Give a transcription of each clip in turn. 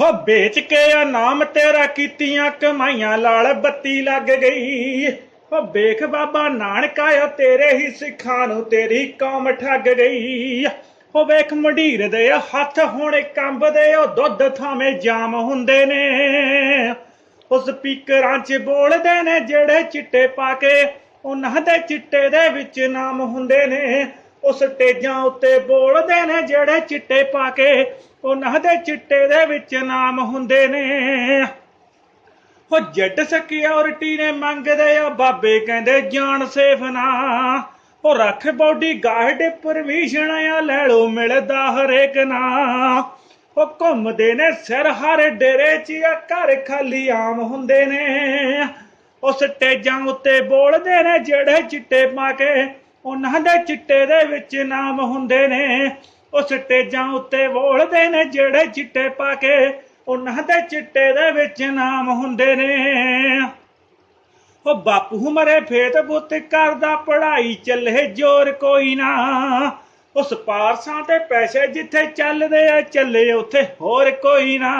ਹੋ ਵੇਚ ਕੇ ਆ ਨਾਮ ਤੇਰਾ ਕੀਤੀਆਂ ਕਮਾਈਆਂ ਲਾਲ ਬੱਤੀ ਲੱਗ ਗਈ। ਹੋ ਵੇਖ ਬਾਬਾ ਨਾਨਕ ਆਇਆ ਤੇਰੇ ਹੀ ਸਿੱਖਾਂ ਨੂੰ ਤੇਰੀ ਕੌਮ ਠੱਗ ਗਈ। ਹੋ ਵੇਖ ਮੰਡੀਰ ਦੇ ਹੱਥ ਹੁਣ ਕੰਬਦੇ, ਉਹ ਦੁੱਧ ਥਾਵੇਂ ਜਾਮ ਹੁੰਦੇ ਨੇ। ਉਹ ਸਪੀਕਰਾਂ 'ਚ ਬੋਲਦੇ ਨੇ ਜਿਹੜੇ ਚਿੱਟੇ ਪਾ ਕੇ, ਉਹਨਾਂ ਦੇ ਚਿੱਟੇ ਦੇ ਵਿੱਚ ਨਾਮ ਹੁੰਦੇ ਨੇ। ਉਹ ਸਟੇਜਾਂ ਉੱਤੇ ਬੋਲਦੇ ਨੇ, ਜਿਹੜੇ ਚਿੱਟੇ ਪਾ ਕੇ ਉਹਨਾਂ ਦੇ ਚਿੱਟੇ ਦੇ ਵਿੱਚ ਨਾਮ ਹੁੰਦੇ ਨੇ। ਉਹ ਜੱਟ ਸਿਕਿਉਰਿਟੀ ਨੇ ਮੰਗਦੇ ਆ, ਬਾਬੇ ਕਹਿੰਦੇ ਜਾਨ ਸੇਫ ਨਾ। ਉਹ ਰੱਖ ਬੋਡੀ ਗਾਰਡ ਪਰਮਿਸ਼ਨ ਆ, ਲੈ ਲੋ ਮਿਲਦਾ ਹਰੇਕ ਨਾ। ਉਹ ਘੁੰਮਦੇ ਨੇ ਸਿਰ ਹਰ ਡੇਰੇ 'ਚ, ਆ, ਘਰ ਖਾਲੀ ਆਮ ਹੁੰਦੇ ਨੇ। ਉਹ ਸਟੇਜਾਂ ਉੱਤੇ ਬੋਲਦੇ ਨੇ, ਜਿਹੜੇ ਚਿੱਟੇ ਪਾ ਕੇ ਉਹਨਾਂ ਦੇ ਚਿੱਟੇ ਦੇ ਵਿੱਚ ਨਾਮ ਹੁੰਦੇ ਨੇ। ਉਹ ਸਟੇਜਾਂ ਉੱਤੇ ਬੋਲਦੇ ਨੇ, ਜਿਹੜੇ ਚਿੱਟੇ ਪਾ ਕੇ ਉਹਨਾਂ ਦੇ ਚਿੱਟੇ ਦੇ ਵਿੱਚ ਨਾਮ ਹੁੰਦੇ ਨੇ। ਉਹ ਬਾਪੂ ਮਰੇ ਫੇਤ ਬੁੱਤ ਕਰਦਾ, ਪੜ੍ਹਾਈ ਚੱਲੇ, ਜੋਰ ਕੋਈ ਨਾ। ਉਸ ਪਾਰਸਾਂ ਤੇ ਪੈਸੇ ਜਿੱਥੇ ਚੱਲਦੇ ਆ, ਚੱਲੇ ਉੱਥੇ ਹੋਰ ਕੋਈ ਨਾ।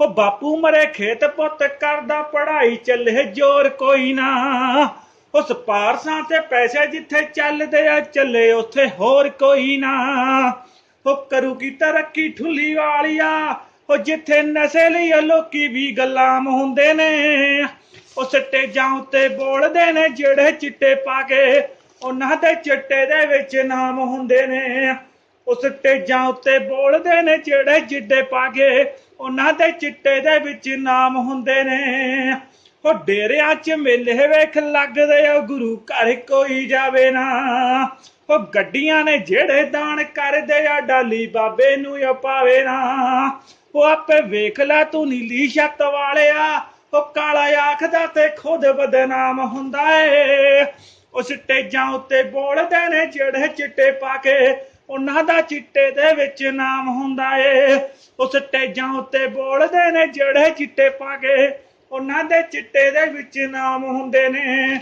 ਉਹ ਬਾਪੂ ਮਰੇ, ਖੇਤ ਪੁੱਤ ਕਰਦਾ, ਪੜ੍ਹਾਈ ਚੱਲੇ, ਜੋਰ ਕੋਈ ਨਾ। ਉਸ ਪਾਰਸਾਂ ਤੇ ਪੈਸੇ ਜਿੱਥੇ ਚੱਲਦੇ ਆ, ਚੱਲੇ ਉੱਥੇ ਹੋਰ ਕੋਈ ਨਾ। ਉਹ ਕਰੂਗੀ ਤਰੱਕੀ ਠੁੱਲੀ ਵਾਲੀਆ, ਉਹ ਜਿੱਥੇ ਨਸ਼ੇ ਲਈ ਲੋਕੀ ਵੀ ਗੱਲਾਮ ਹੁੰਦੇ ਨੇ। ਉਹ ਸਟੇਜਾਂ ਉੱਤੇ ਬੋਲਦੇ ਨੇ, ਜਿਹੜੇ ਚਿੱਟੇ ਪਾ ਕੇ ਉਹਨਾਂ ਦੇ ਚਿੱਟੇ ਦੇ ਵਿੱਚ ਨਾਮ ਹੁੰਦੇ ਨੇ। ਉਹ ਸਟੇਜਾਂ ਉੱਤੇ ਬੋਲਦੇ ਨੇ, ਜਿਹੜੇ ਚਿੱਟੇ ਪਾ ਕੇ ਉਹਨਾਂ ਦੇ ਚਿੱਟੇ ਦੇ ਵਿੱਚ ਨਾਮ ਹੁੰਦੇ ਨੇ। ਉਹ ਡੇਰਿਆਂ 'ਚ ਮੇਲੇ ਵੇਖ ਲੱਗਦੇ ਆ, ਗੁਰੂ ਘਰ ਕੋਈ ਜਾਵੇ ਨਾ। ਉਹ ਗੱਡੀਆਂ ਨੇ ਜਿਹੜੇ ਦਾਨ ਕਰਦੇ ਆ, ਡਾਲੀ ਬਾਬੇ ਨੂੰ ਆ ਪਾਵੇ ਨਾ। ਉਹ ਆਪੇ ਵੇਖ ਲੈ ਤੂੰ ਨੀਲੀ ਛੱਤ ਵਾਲਿਆ, ਉਹ ਕਾਲਾ ਆਖਦਾ ਤੇ ਖੁਦ ਬਦਨਾਮ ਹੁੰਦਾ ਏ। ਉਹ ਸਟੇਜਾਂ ਉੱਤੇ ਬੋਲਦੇ ਨੇ ਜਿਹੜੇ ਚਿੱਟੇ ਪਾ ਕੇ, ਉਹਨਾਂ ਦਾ ਚਿੱਟੇ ਦੇ ਵਿੱਚ ਨਾਮ ਹੁੰਦਾ ਏ। ਉਹ ਸਟੇਜਾਂ ਉੱਤੇ ਬੋਲਦੇ ਨੇ ਜਿਹੜੇ ਚਿੱਟੇ ਪਾ ਕੇ ਉਹਨਾਂ ਦੇ ਚਿੱਟੇ ਦੇ ਵਿੱਚ ਨਾਮ ਹੁੰਦੇ ਨੇ।